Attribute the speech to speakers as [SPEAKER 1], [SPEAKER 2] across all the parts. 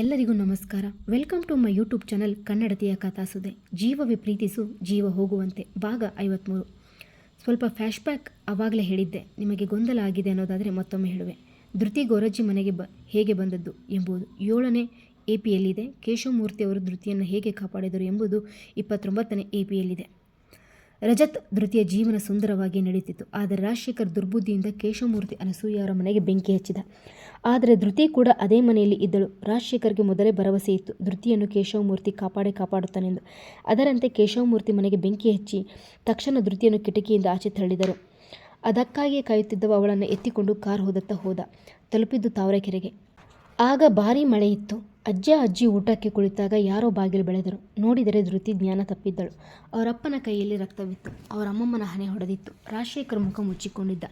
[SPEAKER 1] ಎಲ್ಲರಿಗೂ ನಮಸ್ಕಾರ. Welcome to my YouTube channel ಕನ್ನಡತಿಯ ಕಥಾಸುದೆ. ಜೀವ ವಿಪ್ರೀತಿಸು, ಜೀವ ಹೋಗುವಂತೆ, ಭಾಗ ಐವತ್ತ್ಮೂರು ಸ್ವಲ್ಪ ಫ್ಯಾಶ್ಬ್ಯಾಕ್ ಆವಾಗಲೇ ಹೇಳಿದ್ದೆ. ನಿಮಗೆ ಗೊಂದಲ ಆಗಿದೆ ಅನ್ನೋದಾದರೆ ಮತ್ತೊಮ್ಮೆ ಹೇಳುವೆ. ಧೃತಿ ಗೋರಜ್ಜಿ ಮನೆಗೆ ಬ, ಹೇಗೆ ಬಂದದ್ದು ಎಂಬುದು ಏಳನೇ ಎ ಪಿಯಲ್ಲಿದೆ ಕೇಶವಮೂರ್ತಿ ಅವರು ಧೃತಿಯನ್ನು ಹೇಗೆ ಕಾಪಾಡಿದರು ಎಂಬುದು ಇಪ್ಪತ್ತೊಂಬತ್ತನೇ ಎ ಪಿಯಲ್ಲಿದೆ ರಜತ್ ಧೃತಿಯ ಜೀವನ ಸುಂದರವಾಗಿ ನಡೆಯುತ್ತಿತ್ತು ಆದರೆ ರಾಜಶೇಖರ್ ದುರ್ಬುದ್ಧಿಯಿಂದ ಕೇಶವಮೂರ್ತಿ ಅನಸೂಯ ಅವರ ಮನೆಗೆ ಬೆಂಕಿ ಹಚ್ಚಿದ. ಆದರೆ ಧೃತಿ ಕೂಡ ಅದೇ ಮನೆಯಲ್ಲಿ ಇದ್ದಳು. ರಾಜಶೇಖರ್ಗೆ ಮೊದಲೇ ಭರವಸೆ ಇತ್ತು. ಧೃತಿಯನ್ನು ಕೇಶವಮೂರ್ತಿ ಕಾಪಾಡೇ ಕಾಪಾಡುತ್ತಾನೆಂದು. ಅದರಂತೆ ಕೇಶವಮೂರ್ತಿ ಮನೆಗೆ ಬೆಂಕಿ ಹಚ್ಚಿ ತಕ್ಷಣ ಧೃತಿಯನ್ನು ಕಿಟಕಿಯಿಂದ ಆಚೆ ತಳ್ಳಿದರು ಅದಕ್ಕಾಗಿಯೇ ಕಾಯುತ್ತಿದ್ದವ ಅವಳನ್ನು ಎತ್ತಿಕೊಂಡು ಕಾರ್ ಹೋದತ್ತ ಹೋದ. ತಲುಪಿದ್ದು ತಾವರೆಕೆರೆಗೆ. ಆಗ ಭಾರೀ ಮಳೆ ಇತ್ತು. ಅಜ್ಜ ಅಜ್ಜಿ ಊಟಕ್ಕೆ ಕುಳಿತಾಗ ಯಾರೋ ಬಾಗಿಲು ಬೆಳೆದರು. ನೋಡಿದರೆ ಧೃತಿ ಜ್ಞಾನ ತಪ್ಪಿದ್ದಳು. ಅವರಪ್ಪನ ಕೈಯಲ್ಲಿ ರಕ್ತವಿತ್ತು. ಅವರ ಅಮ್ಮಮ್ಮನ ಹಣೆ ಹೊಡೆದಿತ್ತು. ರಾಜಶೇಖರ್ ಮುಖ ಮುಚ್ಚಿಕೊಂಡಿದ್ದ.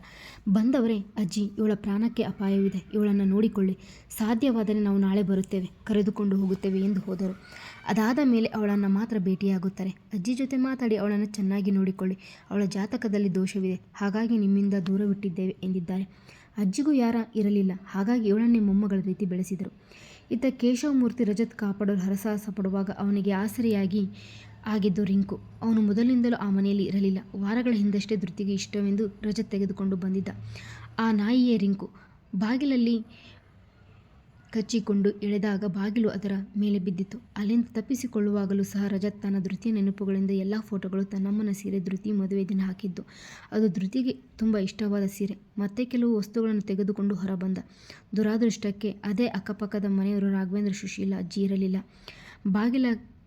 [SPEAKER 1] ಬಂದವರೇ, ಅಜ್ಜಿ, ಇವಳ ಪ್ರಾಣಕ್ಕೆ ಅಪಾಯವಿದೆ. ಇವಳನ್ನು ನೋಡಿಕೊಳ್ಳಿ. ಸಾಧ್ಯವಾದರೆ ನಾವು ನಾಳೆ ಬರುತ್ತೇವೆ. ಕರೆದುಕೊಂಡು ಹೋಗುತ್ತೇವೆ ಎಂದು ಹೋದರು. ಅದಾದ ಮೇಲೆ ಅವಳನ್ನು ಮಾತ್ರ ಭೇಟಿಯಾಗುತ್ತಾರೆ. ಅಜ್ಜಿ ಜೊತೆ ಮಾತಾಡಿ ಅವಳನ್ನು ಚೆನ್ನಾಗಿ ನೋಡಿಕೊಳ್ಳಿ. ಅವಳ ಜಾತಕದಲ್ಲಿ ದೋಷವಿದೆ. ಹಾಗಾಗಿ ನಿಮ್ಮಿಂದ ದೂರವಿಟ್ಟಿದ್ದೇವೆ ಎಂದಿದ್ದಾರೆ. ಅಜ್ಜಿಗೂ ಯಾರ ಇರಲಿಲ್ಲ. ಹಾಗಾಗಿ ಇವಳನ್ನೇ ಮೊಮ್ಮಗಳ ರೀತಿ ಬೆಳೆಸಿದರು. ಇತ್ತ ಕೇಶವಮೂರ್ತಿ ರಜತ್ ಕಾಪಾಡಲು ಹರಸಾಹಸ ಪಡುವಾಗ ಅವನಿಗೆ ಆಸರೆಯಾಗಿ ಆಗಿದ್ದು ರಿಂಕು. ಅವನು ಮೊದಲಿನಿಂದಲೂ ಆ ಮನೆಯಲ್ಲಿ ಇರಲಿಲ್ಲ. ವಾರಗಳ ಹಿಂದಷ್ಟೇ ಧೃತಿಗೆ ಇಷ್ಟವೆಂದು ರಜತ್ ತೆಗೆದುಕೊಂಡು ಬಂದಿದ್ದ. ಆ ನಾಯಿಯೇ ರಿಂಕು. ಬಾಗಿಲಲ್ಲಿ ಕಚ್ಚಿಕೊಂಡು ಎಳೆದಾಗ ಬಾಗಿಲು ಅದರ ಮೇಲೆ ಬಿದ್ದಿತು. ಅಲ್ಲಿಂದ ತಪ್ಪಿಸಿಕೊಳ್ಳುವಾಗಲೂ ಸಹ ರಜತ್ ತನ್ನ ಧೃತಿಯ ನೆನಪುಗಳಿಂದ ಎಲ್ಲ ಫೋಟೋಗಳು ತನ್ನಮ್ಮನ ಸೀರೆ ಧೃತಿ ಮದುವೆ ದಿನ ಹಾಕಿದ್ದು. ಅದು ಧೃತಿಗೆ ತುಂಬ ಇಷ್ಟವಾದ ಸೀರೆ. ಮತ್ತೆ ಕೆಲವು ವಸ್ತುಗಳನ್ನು ತೆಗೆದುಕೊಂಡು ಹೊರಬಂದ. ದುರಾದೃಷ್ಟಕ್ಕೆ ಅದೇ ಅಕ್ಕಪಕ್ಕದ ಮನೆಯವರು ರಾಘವೇಂದ್ರ ಸುಶೀಲ ಅಜ್ಜಿ ಇರಲಿಲ್ಲ ಬಾಗಿಲ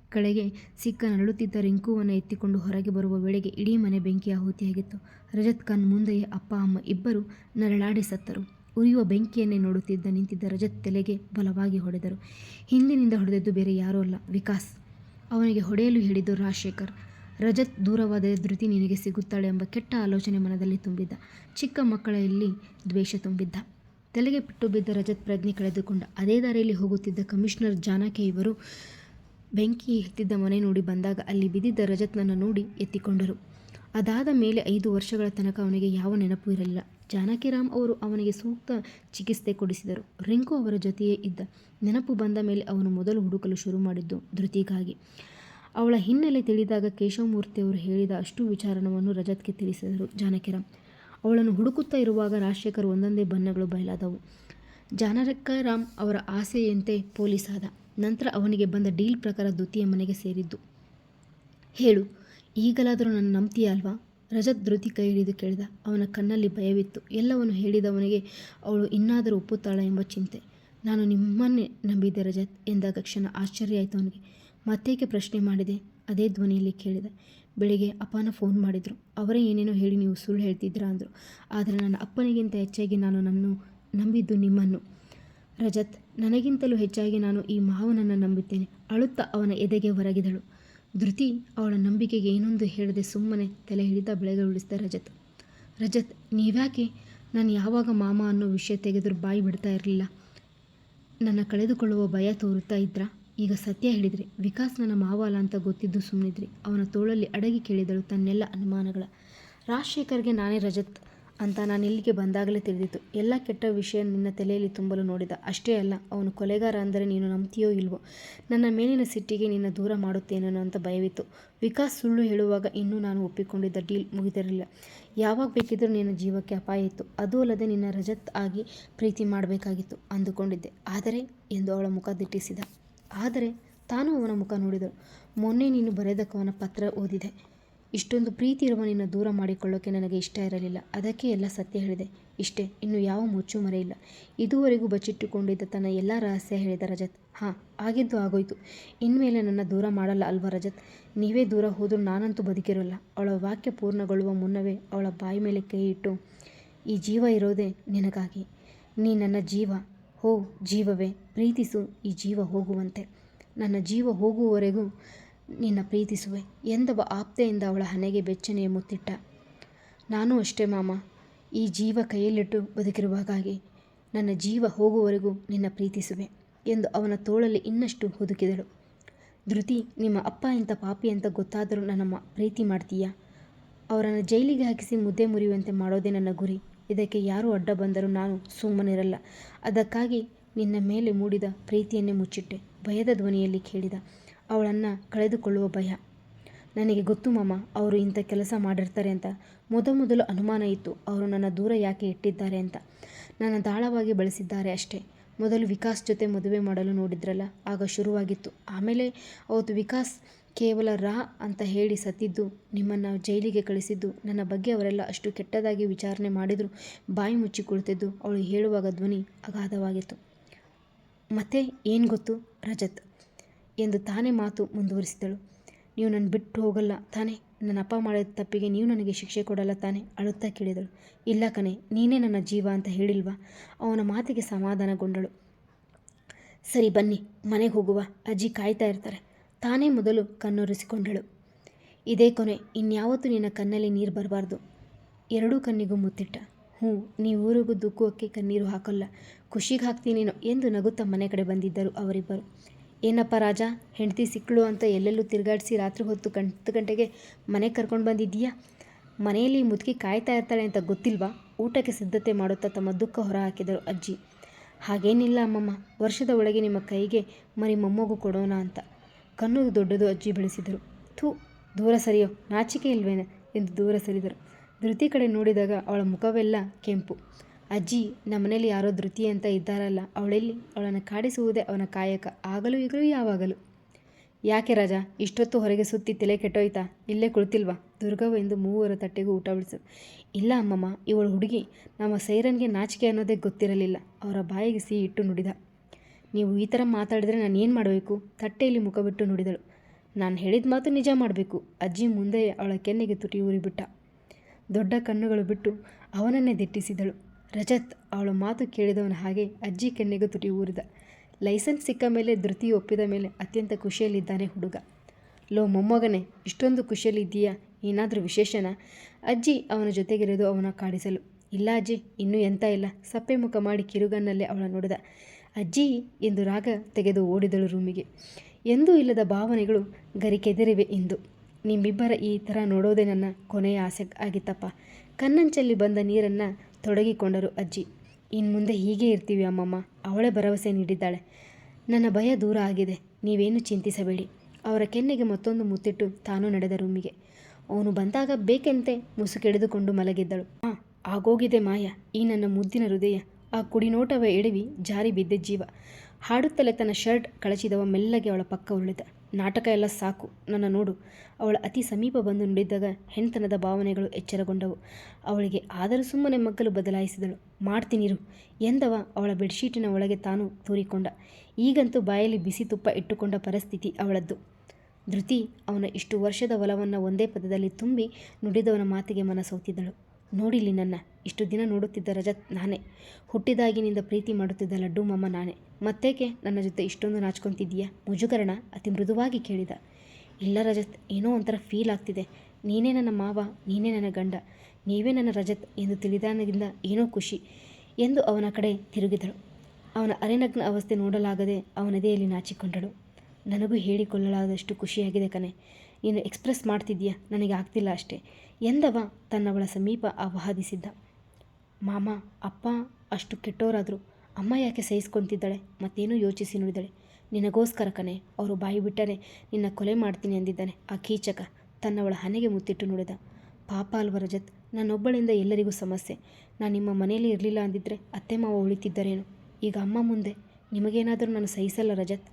[SPEAKER 1] ಕಡೆಗೆ ಸಿಕ್ಕ ನರಳುತ್ತಿದ್ದ ರಿಂಕುವನ್ನು ಎತ್ತಿಕೊಂಡು ಹೊರಗೆ ಬರುವ ವೇಳೆಗೆ ಇಡೀ ಮನೆ ಬೆಂಕಿ ಆಹುತಿಯಾಗಿತ್ತು. ರಜತ್ ಖಾನ್ ಮುಂದೆಯೇ ಅಪ್ಪ, ಅಮ್ಮ ಇಬ್ಬರು ನರಳಾಡಿ ಸತ್ತರು. ಉರಿಯುವ ಬೆಂಕಿಯನ್ನೇ ನೋಡುತ್ತಿದ್ದ ನಿಂತಿದ್ದ ರಜತ್ ತಲೆಗೆ ಬಲವಾಗಿ ಹೊಡೆದರು. ಹಿಂದಿನಿಂದ ಹೊಡೆದದ್ದು ಬೇರೆ ಯಾರೂ ಅಲ್ಲ. ವಿಕಾಸ್. ಅವನಿಗೆ ಹೊಡೆಯಲು ಹೇಳಿದ್ದು ರಾಜಶೇಖರ್. ರಜತ್ ದೂರವಾದ ಧೃತಿ ನಿನಗೆ ಸಿಗುತ್ತಾಳೆ ಎಂಬ ಕೆಟ್ಟ ಆಲೋಚನೆ ಮನದಲ್ಲಿ ತುಂಬಿದ್ದ. ಚಿಕ್ಕ ಮಕ್ಕಳಲ್ಲಿ ದ್ವೇಷ ತುಂಬಿದ್ದ. ತಲೆಗೆ ಪೆಟ್ಟು ಬಿದ್ದ ರಜತ್ ಪ್ರಜ್ಞೆ ಕಳೆದುಕೊಂಡ. ಅದೇ ದಾರಿಯಲ್ಲಿ ಹೋಗುತ್ತಿದ್ದ ಕಮಿಷನರ್ ಜಾನಕಿ ಇವರು ಬೆಂಕಿ ಎತ್ತಿದ್ದ ಮನೆ ನೋಡಿ ಬಂದಾಗ ಅಲ್ಲಿ ಬಿದ್ದಿದ್ದ ರಜತ್ನನ್ನು ನೋಡಿ ಎತ್ತಿಕೊಂಡರು. ಅದಾದ ಮೇಲೆ ಐದು ವರ್ಷಗಳ ತನಕ ಅವನಿಗೆ ಯಾವ ನೆನಪು ಇರಲಿಲ್ಲ. ಜಾನಕಿರಾಮ್ ಅವರು ಅವನಿಗೆ ಸೂಕ್ತ ಚಿಕಿತ್ಸೆ ಕೊಡಿಸಿದರು. ರಿಂಕು ಅವರ ಜೊತೆಯೇ ಇದ್ದ ನೆನಪು ಬಂದ ಮೇಲೆ ಅವನು ಮೊದಲು ಹುಡುಕಲು ಶುರು ಮಾಡಿದ್ದು ಧೃತಿಗಾಗಿ. ಅವಳ ಹಿನ್ನೆಲೆ ತಿಳಿದಾಗ ಕೇಶವಮೂರ್ತಿ ಅವರು ಹೇಳಿದ ಅಷ್ಟು ವಿಚಾರಣವನ್ನು ರಜತ್ಗೆ ತಿಳಿಸಿದರು ಜಾನಕಿರಾಮ್. ಅವಳನ್ನು ಹುಡುಕುತ್ತಾ ಇರುವಾಗ ರಾಜಶೇಖರ್ ಒಂದೊಂದೇ ಬಣ್ಣಗಳು ಬಯಲಾದವು. ಜಾನಕರಾಮ್ ಅವರ ಆಸೆಯಂತೆ ಪೊಲೀಸ್ ಆದ. ನಂತರ ಅವನಿಗೆ ಬಂದ ಡೀಲ್ ಪ್ರಕಾರ ದ್ವಿತೀಯ ಮನೆಗೆ ಸೇರಿದ್ದು. ಹೇಳು, ಈಗಲಾದರೂ ನನ್ನ ನಂಬ್ತೀಯ ಅಲ್ವಾ ರಜತ್ ಧೃತಿ ಕೈ ಹಿಡಿದು ಕೇಳಿದ. ಅವನ ಕಣ್ಣಲ್ಲಿ ಭಯವಿತ್ತು. ಎಲ್ಲವನ್ನು ಹೇಳಿದವನಿಗೆ ಅವಳು ಇನ್ನಾದರೂ ಒಪ್ಪುತ್ತಾಳೆ ಎಂಬ ಚಿಂತೆ. ನಾನು ನಿಮ್ಮನ್ನೇ ನಂಬಿದ್ದೆ ರಜತ್ ಎಂದಾಗ ಕ್ಷಣ ಆಶ್ಚರ್ಯ ಆಯಿತು ಅವನಿಗೆ. ಮತ್ತೇಕೆ ಪ್ರಶ್ನೆ ಮಾಡಿದೆ? ಅದೇ ಧ್ವನಿಯಲ್ಲಿ ಕೇಳಿದೆ. ಬೆಳಿಗ್ಗೆ ಅಪ್ಪನ ಫೋನ್ ಮಾಡಿದರು. ಅವರೇ ಏನೇನೋ ಹೇಳಿ ನೀವು ಸುಳ್ಳು ಹೇಳ್ತಿದ್ದೀರಾ ಅಂದರು. ಆದರೆ ನನ್ನ ಅಪ್ಪನಿಗಿಂತ ಹೆಚ್ಚಾಗಿ ನಾನು ನನ್ನ ನಂಬಿದ್ದು ನಿಮ್ಮನ್ನು. ರಜತ್, ನನಗಿಂತಲೂ ಹೆಚ್ಚಾಗಿ ನಾನು ಈ ಮಾವನನ್ನು ನಂಬುತ್ತೇನೆ ಅಳುತ್ತಾ ಅವನ ಎದೆಗೆ ಹೊರಗಿದಳು. ಧೃತಿ ಅವಳ ನಂಬಿಕೆಗೆ ಏನೊಂದು ಹೇಳದೆ ಸುಮ್ಮನೆ ತಲೆ ಹಿಡಿದ ಉಳಿಸಿದೆ ರಜತ್. ರಜತ್, ನೀವ್ಯಾಕೆ? ನಾನು ಯಾವಾಗ ಮಾಮ ಅನ್ನೋ ವಿಷಯ ತೆಗೆದರೂ ಬಾಯಿ ಬಿಡ್ತಾ ಇರಲಿಲ್ಲ. ನನ್ನ ಕಳೆದುಕೊಳ್ಳುವ ಭಯ ತೋರುತ್ತಾ ಇದ್ರಾ? ಈಗ ಸತ್ಯ ಹೇಳಿದ್ರಿ, ವಿಕಾಸ್ ನನ್ನ ಮಾವ ಅಲ್ಲ ಅಂತ ಗೊತ್ತಿದ್ದು ಸುಮ್ಮನಿದ್ರಿ ಅವನ ತೋಳಲ್ಲಿ ಅಡಗಿ ಕೇಳಿದಳು ತನ್ನೆಲ್ಲ ಅನುಮಾನಗಳ. ರಾಜಶೇಖರ್ಗೆ ನಾನೇ ರಜತ್. ಅಂತ ನಾನು ಇಲ್ಲಿಗೆ ಬಂದಾಗಲೇ ತಿಳಿದಿತ್ತು. ಎಲ್ಲ ಕೆಟ್ಟ ವಿಷಯ ನಿನ್ನ ತಲೆಯಲ್ಲಿ ತುಂಬಲು ನೋಡಿದ. ಅಷ್ಟೇ ಅಲ್ಲ, ಅವನು ಕೊಲೆಗಾರ ಅಂದರೆ ನೀನು ನಂಬ್ತೀಯೋ ಇಲ್ವೋ? ನನ್ನ ಮೇಲಿನ ಸಿಟ್ಟಿಗೆ ನಿನ್ನ ದೂರ ಮಾಡುತ್ತೇನೋ ಅಂತ ಭಯವಿತ್ತು. ವಿಕಾಸ್ ಸುಳ್ಳು ಹೇಳುವಾಗ ಇನ್ನೂ ನಾನು ಒಪ್ಪಿಕೊಂಡಿದ್ದ ಡೀಲ್ ಮುಗಿದಿರಲಿಲ್ಲ. ಯಾವಾಗ ಬೇಕಿದ್ದರೂ ನಿನ್ನ ಜೀವಕ್ಕೆ ಅಪಾಯ ಇತ್ತು. ಅದೂ ಅಲ್ಲದೆ ನಿನ್ನ ರಜತ್ ಆಗಿ ಪ್ರೀತಿ ಮಾಡಬೇಕಾಗಿತ್ತು ಅಂದುಕೊಂಡಿದ್ದೆ. ಆದರೆ, ಎಂದು ಅವಳ ಮುಖ ದಿಟ್ಟಿಸಿದ. ಆದರೆ, ತಾನು ಅವನ ಮುಖ ನೋಡಿದಳು. ಮೊನ್ನೆ ನೀನು ಬರೆದಕ್ಕವನ ಪತ್ರ ಓದಿದೆ. ಇಷ್ಟೊಂದು ಪ್ರೀತಿ ಇರುವ ನಿನ್ನ ದೂರ ಮಾಡಿಕೊಳ್ಳೋಕೆ ನನಗೆ ಇಷ್ಟ ಇರಲಿಲ್ಲ. ಅದಕ್ಕೆ ಎಲ್ಲ ಸತ್ಯ ಹೇಳಿದೆ. ಇಷ್ಟೇ, ಇನ್ನು ಯಾವ ಮುಚ್ಚು ಮರೆಯಿಲ್ಲ ಇದುವರೆಗೂ ಬಚ್ಚಿಟ್ಟುಕೊಂಡಿದ್ದ ತನ್ನ ಎಲ್ಲ ರಹಸ್ಯ ಹೇಳಿದ ರಜತ್. ಹಾಂ, ಆಗಿದ್ದು ಆಗೋಯ್ತು. ಇನ್ಮೇಲೆ ನನ್ನ ದೂರ ಮಾಡಲ್ಲ ಅಲ್ವಾ ರಜತ್? ನೀವೇ ದೂರ ಹೋದರೂ ನಾನಂತೂ ಬದುಕಿರೋಲ್ಲ. ಅವಳ ವಾಕ್ಯ ಪೂರ್ಣಗೊಳ್ಳುವ ಮುನ್ನವೇ ಅವಳ ಬಾಯಿ ಮೇಲೆ ಕೈ ಇಟ್ಟು, ಈ ಜೀವ ಇರೋದೇ ನಿನಗಾಗಿ. ನೀ ನನ್ನ ಜೀವ. ಹೋ, ಜೀವವೇ. ಪ್ರೀತಿಸು ಈ ಜೀವ ಹೋಗುವಂತೆ. ನನ್ನ ಜೀವ ಹೋಗುವವರೆಗೂ ನಿನ್ನ ಪ್ರೀತಿಸುವೆ ಎಂದವ ಆಪ್ತೆಯಿಂದ ಅವಳ ಹಣೆಗೆ ಬೆಚ್ಚನೆಯ ಮುತ್ತಿಟ್ಟ. ನಾನು ಅಷ್ಟೇ ಮಾಮ. ಈ ಜೀವ ಕೈಯಲ್ಲಿಟ್ಟು ಬದುಕಿರುವಾಗಾಗಿ ನನ್ನ ಜೀವ ಹೋಗುವವರೆಗೂ ನಿನ್ನ ಪ್ರೀತಿಸುವೆ ಎಂದು ಅವನ ತೋಳಲ್ಲಿ ಇನ್ನಷ್ಟು ಹುದುಕಿದಳು. ಧೃತಿ, ನಿಮ್ಮ ಅಪ್ಪ ಇಂಥ ಪಾಪಿ ಅಂತ ಗೊತ್ತಾದರೂ ನನ್ನ ಪ್ರೀತಿ ಮಾಡ್ತೀಯಾ? ಅವರನ್ನು ಜೈಲಿಗೆ ಹಾಕಿಸಿ ಮುದ್ದೆ ಮುರಿಯುವಂತೆ ಮಾಡೋದೇ ನನ್ನ ಗುರಿ. ಇದಕ್ಕೆ ಯಾರು ಅಡ್ಡ ಬಂದರೂ ನಾನು ಸುಮ್ಮನಿರಲ್ಲ. ಅದಕ್ಕಾಗಿ ನಿನ್ನ ಮೇಲೆ ಮೂಡಿದ ಪ್ರೀತಿಯನ್ನೇ ಮುಚ್ಚಿಟ್ಟೆ. ಭಯದ ಧ್ವನಿಯಲ್ಲಿ ಕೇಳಿದ. ಅವಳನ್ನು ಕಳೆದುಕೊಳ್ಳುವ ಭಯ. ನನಗೆ ಗೊತ್ತು ಮಾಮ, ಅವರು ಇಂಥ ಕೆಲಸ ಮಾಡಿರ್ತಾರೆ ಅಂತ. ಮೊದಮೊದಲು ಅನುಮಾನ ಇತ್ತು, ಅವರು ನನ್ನ ದೂರ ಯಾಕೆ ಇಟ್ಟಿದ್ದಾರೆ ಅಂತ. ನನ್ನ ದಾಳವಾಗಿ ಬಳಸಿದ್ದಾರೆ ಅಷ್ಟೇ. ಮೊದಲು ವಿಕಾಸ್ ಜೊತೆ ಮದುವೆ ಮಾಡಲು ನೋಡಿದ್ರಲ್ಲ, ಆಗ ಶುರುವಾಗಿತ್ತು. ಆಮೇಲೆ ಅವತ್ತು ವಿಕಾಸ್ ಕೇವಲ ರಾ ಅಂತ ಹೇಳಿ ಸತ್ತಿದ್ದು, ನಿಮ್ಮನ್ನು ಜೈಲಿಗೆ ಕಳಿಸಿದ್ದು, ನನ್ನ ಬಗ್ಗೆ ಅವರೆಲ್ಲ ಅಷ್ಟು ಕೆಟ್ಟದಾಗಿ ವಿಚಾರಣೆ ಮಾಡಿದರೂ, ಬಾಯಿ ಮುಚ್ಚಿ ಕುಳಿತಿದ್ದು ಅವಳು ಹೇಳುವಾಗ ಧ್ವನಿ ಅಗಾಧವಾಗಿತ್ತು. ಮತ್ತೆ ಏನು ಗೊತ್ತು? ರಜತ್. ಎಂದು ತಾನೇ ಮಾತು ಮುಂದುವರಿಸಿದಳು. ನೀವು ನನ್ನ ಬಿಟ್ಟು ಹೋಗಲ್ಲ ತಾನೇ. ನನ್ನ ಅಪ್ಪ ಮಾಡಿದ ತಪ್ಪಿಗೆ ನೀವು ನನಗೆ ಶಿಕ್ಷೆ ಕೊಡಲ್ಲ ತಾನೇ ಅಳುತ್ತಾ ಕೇಳಿದಳು. ಇಲ್ಲ ಕಣೆ, ನೀನೇ ನನ್ನ ಜೀವ ಅಂತ ಹೇಳಿಲ್ವಾ? ಅವನ ಮಾತಿಗೆ ಸಮಾಧಾನಗೊಂಡಳು. ಸರಿ ಬನ್ನಿ, ಮನೆಗೆ ಹೋಗುವ. ಅಜ್ಜಿ ಕಾಯ್ತಾ ಇರ್ತಾರೆ. ತಾನೇ ಮೊದಲು ಕಣ್ಣೊರೆಸಿಕೊಂಡಳು. ಇದೇ ಕೊನೆ, ಇನ್ಯಾವತ್ತೂ ನಿನ್ನ ಕಣ್ಣಲ್ಲಿ ನೀರು ಬರಬಾರ್ದು. ಎರಡೂ ಕಣ್ಣಿಗೂ ಮುತ್ತಿಟ್ಟ. ಹ್ಞೂ, ನೀ ಊರಿಗೂ ದುಃಖಕ್ಕೆ ಕಣ್ಣೀರು ಹಾಕಲ್ಲ. ಖುಷಿಗೆ ಹಾಕ್ತೀನೇನೋ ಎಂದು ನಗುತ್ತಾ ಮನೆ ಕಡೆ ಬಂದಿದ್ದರು ಅವರಿಬ್ಬರು. ಏನಪ್ಪ ರಾಜ, ಹೆಂಡತಿ ಸಿಕ್ಕಳು ಅಂತ ಎಲ್ಲೆಲ್ಲೂ ತಿರುಗಾಡಿಸಿ ರಾತ್ರಿ ಹೊತ್ತು ಹತ್ತು ಗಂಟೆಗೆ ಮನೆಗೆ ಕರ್ಕೊಂಡು ಬಂದಿದ್ದೀಯಾ? ಮನೆಯಲ್ಲಿ ಮುದುಕಿ ಕಾಯ್ತಾ ಇರ್ತಾಳೆ ಅಂತ ಗೊತ್ತಿಲ್ವಾ? ಊಟಕ್ಕೆ ಸಿದ್ಧತೆ ಮಾಡುತ್ತಾ ತಮ್ಮ ದುಃಖ ಹೊರ ಹಾಕಿದರು ಅಜ್ಜಿ. ಹಾಗೇನಿಲ್ಲ ಅಮ್ಮಮ್ಮ, ವರ್ಷದ ಒಳಗೆ ನಿಮ್ಮ ಕೈಗೆ ಮರಿ ಮೊಮ್ಮಗು ಕೊಡೋಣ ಅಂತ. ಕಣ್ಣು ದೊಡ್ಡದು ಅಜ್ಜಿ ಬೆಳೆಸಿದರು. ಥೂ, ದೂರ ಸರಿಯೋ, ನಾಚಿಕೆ ಇಲ್ವೇನೆ? ಎಂದು ದೂರ ಸರಿದರು. ಧೃತಿ ಕಡೆ ನೋಡಿದಾಗ ಅವಳ ಮುಖವೆಲ್ಲ ಕೆಂಪು. ಅಜ್ಜಿ, ನಮ್ಮನೇಲಿ ಯಾರೋ ಧೃತಿ ಅಂತ ಇದ್ದಾರಲ್ಲ, ಅವಳೆಲ್ಲಿ ಅವಳನ್ನು ಕಾಡಿಸುವುದೇ ಅವನ ಕಾಯಕ. ಆಗಲೂ ಈಗಲೂ ಯಾವಾಗಲೂ. ಯಾಕೆ ರಾಜ, ಇಷ್ಟೊತ್ತು ಹೊರಗೆ ಸುತ್ತಿ ತಲೆ ಕೆಟ್ಟೋಯ್ತಾ? ಇಲ್ಲೇ ಕುಳಿತಿಲ್ವಾ? ದುರ್ಗವ್ವ ಎಂದು ಮೂವರ ತಟ್ಟೆಗೂ ಊಟ ಬಿಡಿಸು ಇಲ್ಲ ಅಮ್ಮಮ್ಮ, ಇವಳು ಹುಡುಗಿ. ನಮ್ಮ ಸೈರನ್ಗೆ ನಾಚಿಕೆ ಅನ್ನೋದೇ ಗೊತ್ತಿರಲಿಲ್ಲ. ಅವರ ಬಾಯಿಗೆ ಸಿಹಿ ಇಟ್ಟು ನುಡಿದ. ನೀವು ಈ ಥರ ಮಾತಾಡಿದರೆ ನಾನು ಏನು ಮಾಡಬೇಕು? ತಟ್ಟೆಯಲ್ಲಿ ಮುಖ ಬಿಟ್ಟು ನುಡಿದಳು. ನಾನು ಹೇಳಿದ ಮಾತು ನಿಜ ಮಾಡಬೇಕು. ಅಜ್ಜಿ ಮುಂದೆ ಅವಳ ಕೆನ್ನೆಗೆ ತುಟಿ ಊರಿಬಿಟ್ಟ. ದೊಡ್ಡ ಕಣ್ಣುಗಳು ಬಿಟ್ಟು ಅವನನ್ನೇ ದಿಟ್ಟಿಸಿದಳು. ರಜತ್ ಅವಳ ಮಾತು ಕೇಳಿದವನ ಹಾಗೆ ಅಜ್ಜಿ ಕೆನ್ನೆಗೂ ತುಟಿ ಊರಿದ. ಲೈಸೆನ್ಸ್ ಸಿಕ್ಕ ಮೇಲೆ ಧೃತಿ ಒಪ್ಪಿದ ಮೇಲೆ ಅತ್ಯಂತ ಖುಷಿಯಲ್ಲಿದ್ದಾನೆ ಹುಡುಗ. ಲೋ ಮೊಮ್ಮಗನೇ, ಇಷ್ಟೊಂದು ಖುಷಿಯಲ್ಲಿದ್ದೀಯಾ? ಏನಾದರೂ ವಿಶೇಷನ? ಅಜ್ಜಿ ಅವನ ಜೊತೆಗಿರೋದು ಅವನ ಕಾಡಿಸಲು. ಇಲ್ಲ ಅಜ್ಜಿ, ಇನ್ನೂ ಎಂತ ಇಲ್ಲ. ಸಪ್ಪೆ ಮುಖ ಮಾಡಿ ಕಿರುಗನ್ನಲ್ಲೇ ಅವಳ ನೋಡಿದ. ಅಜ್ಜಿ ಎಂದು ರಾಗ ತೆಗೆದು ಓಡಿದಳು ರೂಮಿಗೆ. ಎಂದೂ ಇಲ್ಲದ ಭಾವನೆಗಳು ಗರಿಕೆದರಿವೆ ಎಂದು ನಿಮ್ಮಿಬ್ಬರ ಈ ಥರ ನೋಡೋದೇ ನನ್ನ ಕೊನೆಯ ಆಸೆ ಆಗಿತ್ತಪ್ಪ. ಕಣ್ಣಂಚಲ್ಲಿ ಬಂದ ನೀರನ್ನು ತೊಡಗಿಕೊಂಡರು ಅಜ್ಜಿ. ಇನ್ನು ಮುಂದೆ ಹೀಗೆ ಇರ್ತೀವಿ ಅಮ್ಮಮ್ಮ. ಅವಳೇ ಭರವಸೆ ನೀಡಿದ್ದಾಳೆ. ನನ್ನ ಭಯ ದೂರ ಆಗಿದೆ. ನೀವೇನು ಚಿಂತಿಸಬೇಡಿ. ಅವರ ಕೆನ್ನೆಗೆ ಮತ್ತೊಂದು ಮುತ್ತಿಟ್ಟು ತಾನು ನಡೆದ ರೂಮಿಗೆ. ಅವನು ಬಂದಾಗ ಬೇಕೆಂತೆ ಮುಸುಕೆಡೆದುಕೊಂಡು ಮಲಗಿದ್ದಳು. ಹಾಂ ಆಗೋಗಿದೆ ಮಾಯ. ಈ ನನ್ನ ಮುದ್ದಿನ ಹೃದಯ. ಆ ಕುಡಿನೋಟವ ಎಡವಿ ಜಾರಿ ಬಿದ್ದ ಜೀವ. ಹಾಡುತ್ತಲೇ ತನ್ನ ಶರ್ಟ್ ಕಳಚಿದವ ಮೆಲ್ಲಗೆ ಅವಳ ಪಕ್ಕ ಉಳಿದ ನಾಟಕ ಎಲ್ಲ ಸಾಕು. ನನ್ನ ನೋಡು. ಅವಳ ಅತಿ ಸಮೀಪ ಬಂದು ನುಡಿದ್ದಾಗ ಹೆಣ್ತನದ ಭಾವನೆಗಳು ಎಚ್ಚರಗೊಂಡವು. ಅವಳಿಗೆ ಆದರೂ ಸುಮ್ಮನೆ ಮಗ್ಗಲು ಬದಲಾಯಿಸಿದಳು. ಮಾಡ್ತೀನಿರು ಎಂದವ ಅವಳ ಬೆಡ್ಶೀಟಿನ ಒಳಗೆ ತಾನು ತೂರಿಕೊಂಡ. ಈಗಂತೂ ಬಾಯಲ್ಲಿ ಬಿಸಿ ತುಪ್ಪ ಇಟ್ಟುಕೊಂಡ ಪರಿಸ್ಥಿತಿ ಅವಳದ್ದು. ಧೃತಿ ಅವನ ಇಷ್ಟು ವರ್ಷದ ಒಲವನ್ನು ಒಂದೇ ಪದದಲ್ಲಿ ತುಂಬಿ ನುಡಿದವನ ಮಾತಿಗೆ ಮನಸೋತಿದ್ದಳು. ನೋಡಿಲಿ ನನ್ನ. ಇಷ್ಟು ದಿನ ನೋಡುತ್ತಿದ್ದ ರಜತ್ ನಾನೇ. ಹುಟ್ಟಿದಾಗಿನಿಂದ ಪ್ರೀತಿ ಮಾಡುತ್ತಿದ್ದ ಲಡ್ಡು ಮಮ್ಮ ನಾನೇ. ಮತ್ತೇಕೆ ನನ್ನ ಜೊತೆ ಇಷ್ಟೊಂದು ನಾಚ್ಕೊತಿದ್ದೀಯಾ? ಮುಜುಗರಣ ಅತಿ ಮೃದುವಾಗಿ ಕೇಳಿದ. ಇಲ್ಲ ರಜತ್, ಏನೋ ಒಂಥರ ಫೀಲ್ ಆಗ್ತಿದೆ. ನೀನೇ ನನ್ನ ಮಾವ, ನೀನೇ ನನ್ನ ಗಂಡ. ನೀವೇ ನನ್ನ ರಜತ್ ಎಂದು ತಿಳಿದಾನದಿಂದ ಏನೋ ಖುಷಿ ಎಂದು ಅವನ ಕಡೆ ತಿರುಗಿದಳು. ಅವನ ಅರೆನಗ್ನ ಅವಸ್ಥೆ ನೋಡಲಾಗದೆ ಅವನದೆಯಲ್ಲಿ ನಾಚಿಕೊಂಡಳು. ನನಗೂ ಹೇಳಿಕೊಳ್ಳಲಾದಷ್ಟು ಖುಷಿಯಾಗಿದೆ ಕನೆ ನೀನು ಎಕ್ಸ್ಪ್ರೆಸ್ ಮಾಡ್ತಿದ್ದೀಯಾ? ನನಗೆ ಆಗ್ತಿಲ್ಲ ಅಷ್ಟೇ. ಎಂದವ ತನ್ನವಳ ಸಮೀಪ ಆಹ್ವಾದಿಸಿದ್ದ ಮಾಮ, ಅಪ್ಪ ಅಷ್ಟು ಕೆಟ್ಟೋರಾದರು ಅಮ್ಮ ಯಾಕೆ ಸಹಿಸ್ಕೊತಿದ್ದಾಳೆ? ಮತ್ತೇನೂ ಯೋಚಿಸಿ ನುಡಿದಳೆ. ನಿನಗೋಸ್ಕರ ಕನೆ ಅವರು ಬಾಯಿ ಬಿಟ್ಟರೆ ನಿನ್ನ ಕೊಲೆ ಮಾಡ್ತೀನಿ ಅಂದಿದ್ದಾನೆ. ಆ ಕೀಚಕ ತನ್ನವಳ ಹನೆಗೆ ಮುತ್ತಿಟ್ಟು ನುಡಿದ. ಪಾಪ ಅಲ್ವ ರಜತ್ ನನ್ನೊಬ್ಬಳಿಂದ ಎಲ್ಲರಿಗೂ ಸಮಸ್ಯೆ. ನಾನು ನಿಮ್ಮ ಮನೆಯಲ್ಲಿ ಇರಲಿಲ್ಲ ಅಂದಿದ್ರೆ ಅತ್ತೆ ಮಾವ ಉಳಿತಿದ್ದರೇನು? ಈಗ ಅಮ್ಮ ಮುಂದೆ ನಿಮಗೇನಾದರೂ ನಾನು ಸಹಿಸಲ್ಲ ರಜತ್.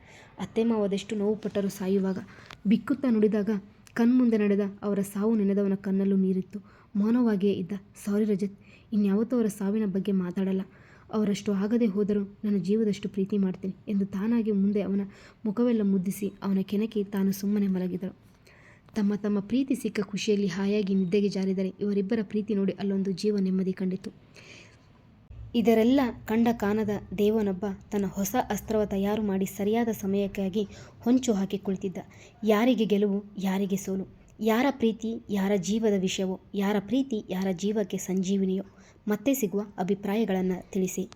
[SPEAKER 1] ಅತ್ತೆ ಮಾವದೆಷ್ಟು ನೋವು ಪಟ್ಟರು ಸಾಯುವಾಗ ಬಿಕ್ಕುತ್ತಾ ನುಡಿದಾಗ ಕಣ್ಮುಂದೆ ನಡೆದ ಅವರ ಸಾವು ನೆನೆದವನ ಕಣ್ಣಲ್ಲೂ ನೀರಿತ್ತು. ಮೌನವಾಗಿಯೇ ಇದ್ದ, ಸಾರಿ ರಜತ್, ಇನ್ಯಾವತ್ತೂ ಅವರ ಸಾವಿನ ಬಗ್ಗೆ ಮಾತಾಡಲ್ಲ. ಅವರಷ್ಟು ಆಗದೆ ಹೋದರೂ ನನ್ನ ಜೀವದಷ್ಟು ಪ್ರೀತಿ ಮಾಡ್ತೀನಿ ಎಂದು ತಾನಾಗಿ ಮುಂದೆ ಅವನ ಮುಖವೆಲ್ಲ ಮುದ್ದಿಸಿ ಅವನ ಕೆನಕಿ ತಾನು ಸುಮ್ಮನೆ ಮಲಗಿದಳು. ತಮ್ಮ ತಮ್ಮ ಪ್ರೀತಿ ಸಿಕ್ಕ ಖುಷಿಯಲ್ಲಿ ಹಾಯಾಗಿ ನಿದ್ದೆಗೆ ಜಾರಿದರೆ ಇವರಿಬ್ಬರ ಪ್ರೀತಿ ನೋಡಿ ಅಲ್ಲೊಂದು ಜೀವ ನೆಮ್ಮದಿ ಕಂಡಿತು. ಇದರೆಲ್ಲ ಕಂಡ ಕಾಣದ ದೇವನೊಬ್ಬ ತನ್ನ ಹೊಸ ಅಸ್ತ್ರವ ತಯಾರು ಮಾಡಿ ಸರಿಯಾದ ಸಮಯಕ್ಕಾಗಿ ಹೊಂಚು ಹಾಕಿ ಕುಳಿತಿದ್ದ ಯಾರಿಗೆ ಗೆಲುವು, ಯಾರಿಗೆ ಸೋಲು? ಯಾರ ಪ್ರೀತಿ, ಯಾರ ಜೀವದ ವಿಷಯವೋ, ಯಾರ ಪ್ರೀತಿ, ಯಾರ ಜೀವಕ್ಕೆ ಸಂಜೀವಿನಿಯೋ? ಮತ್ತೆ ಸಿಗುವ ಅಭಿಪ್ರಾಯಗಳನ್ನು ತಿಳಿಸಿ.